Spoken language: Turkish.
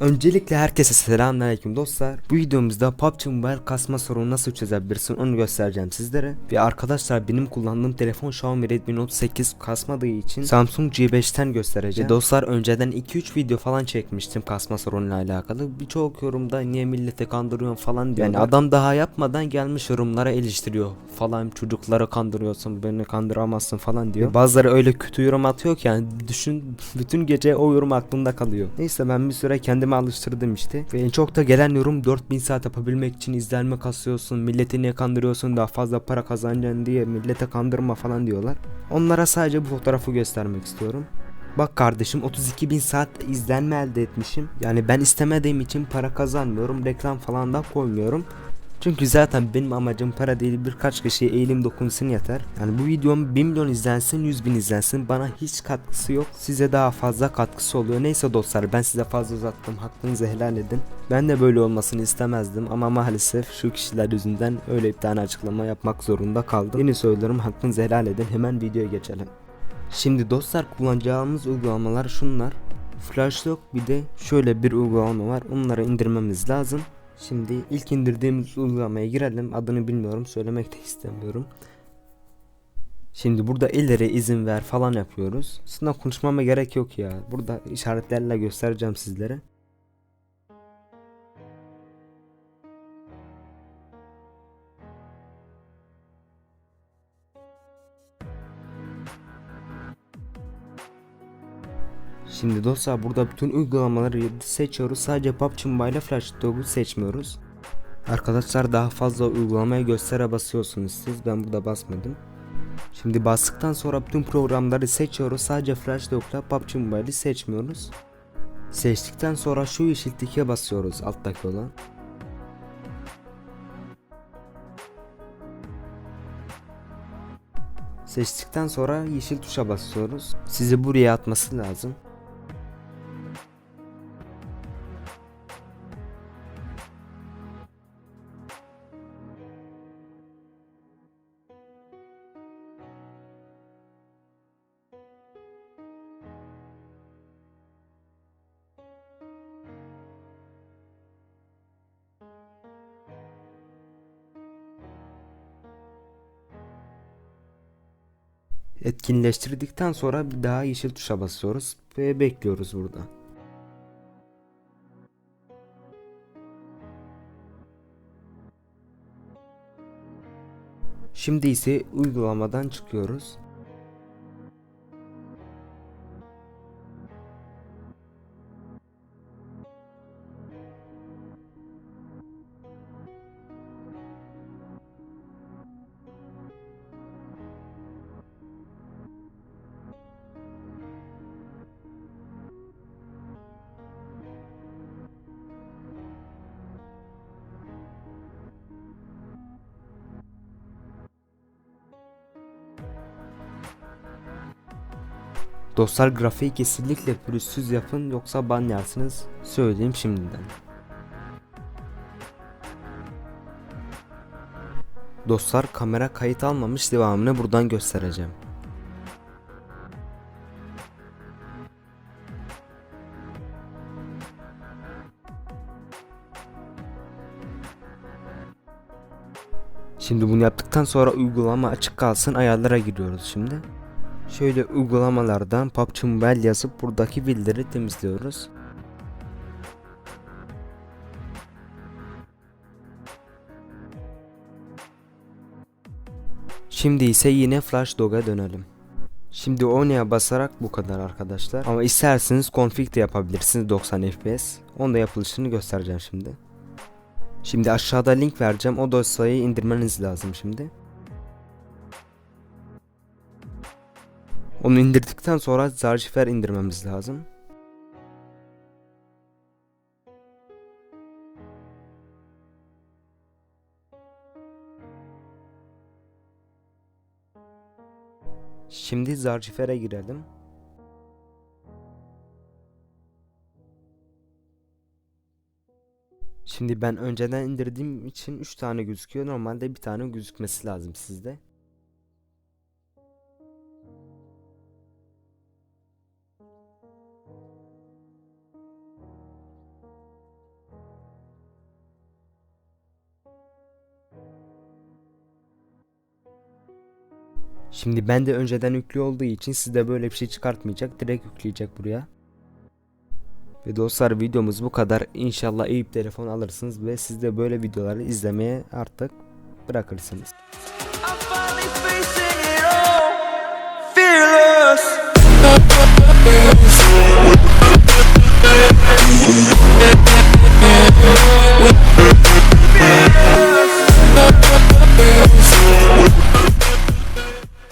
Öncelikle herkese selamünaleyküm dostlar. Bu videomuzda PUBG Mobile kasma sorunu nasıl çözebilirsin onu göstereceğim sizlere. Ve arkadaşlar benim kullandığım telefon Xiaomi Redmi Note 8 kasmadığı için Samsung G5'ten göstereceğim. Ve dostlar önceden 2-3 video falan çekmiştim kasma sorunuyla alakalı. Birçok yorumda niye millete kandırıyorsun falan diyor. Yani adam daha yapmadan gelmiş yorumlara eleştiriyor falan çocukları kandırıyorsun beni kandıramazsın falan diyor. Ve bazıları öyle kötü yorum atıyor ki yani düşün bütün gece o yorum aklımda kalıyor. Neyse ben bir süre kendimi alıştırdım işte. Ve en çok da gelen yorum 4000 saat yapabilmek için izlenme kasıyorsun, milleti niye kandırıyorsun daha fazla para kazanacaksın diye millete kandırma falan diyorlar. Onlara sadece bu fotoğrafı göstermek istiyorum. Bak kardeşim 32 bin saat izlenme elde etmişim. Yani ben istemediğim için para kazanmıyorum. Reklam falan da koymuyorum. Çünkü zaten benim amacım para değil birkaç kişiye eğilim dokunsun yeter. Yani bu videom 1 milyon izlensin 100 bin izlensin bana hiç katkısı yok. Size daha fazla katkısı oluyor. Neyse dostlar ben size fazla uzattım hakkınızı helal edin. Ben de böyle olmasını istemezdim ama maalesef şu kişiler yüzünden öyle bir tane açıklama yapmak zorunda kaldım. Yine söylüyorum hakkınızı helal edin hemen videoya geçelim. Şimdi dostlar kullanacağımız uygulamalar şunlar. Flashlock bir de şöyle bir uygulama var. Onları indirmemiz lazım. Şimdi ilk indirdiğimiz uygulamaya girelim. Adını bilmiyorum. Söylemek de istemiyorum. Şimdi burada ileri izin ver falan yapıyoruz. Aslında konuşmama gerek yok ya. Burada işaretlerle göstereceğim sizlere. Şimdi dostlar burada bütün uygulamaları seçiyoruz. Sadece PUBG Mobile Flash Dog'u seçmiyoruz. Arkadaşlar daha fazla uygulamaya göstere basıyorsunuz siz. Ben burada basmadım. Şimdi bastıktan sonra bütün programları seçiyoruz. Sadece Flash Dog'la PUBG Mobile'i seçmiyoruz. Seçtikten sonra şu yeşil tike basıyoruz alttaki olan. Seçtikten sonra yeşil tuşa basıyoruz. Sizi buraya atması lazım. Etkinleştirdikten sonra bir daha yeşil tuşa basıyoruz ve bekliyoruz burada. Şimdi ise uygulamadan çıkıyoruz. Dostlar grafiği kesinlikle pürüzsüz yapın yoksa ban yersiniz. Söyleyeyim şimdiden. Dostlar kamera kayıt almamış devamını buradan göstereceğim. Şimdi bunu yaptıktan sonra uygulama açık kalsın ayarlara giriyoruz şimdi. Şöyle uygulamalardan PUBG Mobile yazıp buradaki bildirim temizliyoruz. Şimdi ise yine Flash Dog'a dönelim. Şimdi One'a basarak bu kadar arkadaşlar. Ama isterseniz config de yapabilirsiniz 90 FPS. Onda yapılışını göstereceğim şimdi. Şimdi aşağıda link vereceğim. O dosyayı indirmeniz lazım şimdi. Onu indirdikten sonra Zarchifer indirmemiz lazım. Şimdi Zarchifer'e girelim. Şimdi ben önceden indirdiğim için 3 tane gözüküyor. Normalde bir tane gözükmesi lazım sizde. Şimdi ben de önceden yüklü olduğu için sizde böyle bir şey çıkartmayacak. Direkt yükleyecek buraya. Ve dostlar videomuz bu kadar. İnşallah iyi bir telefon alırsınız ve siz de böyle videoları izlemeye artık bırakırsınız. Fearless.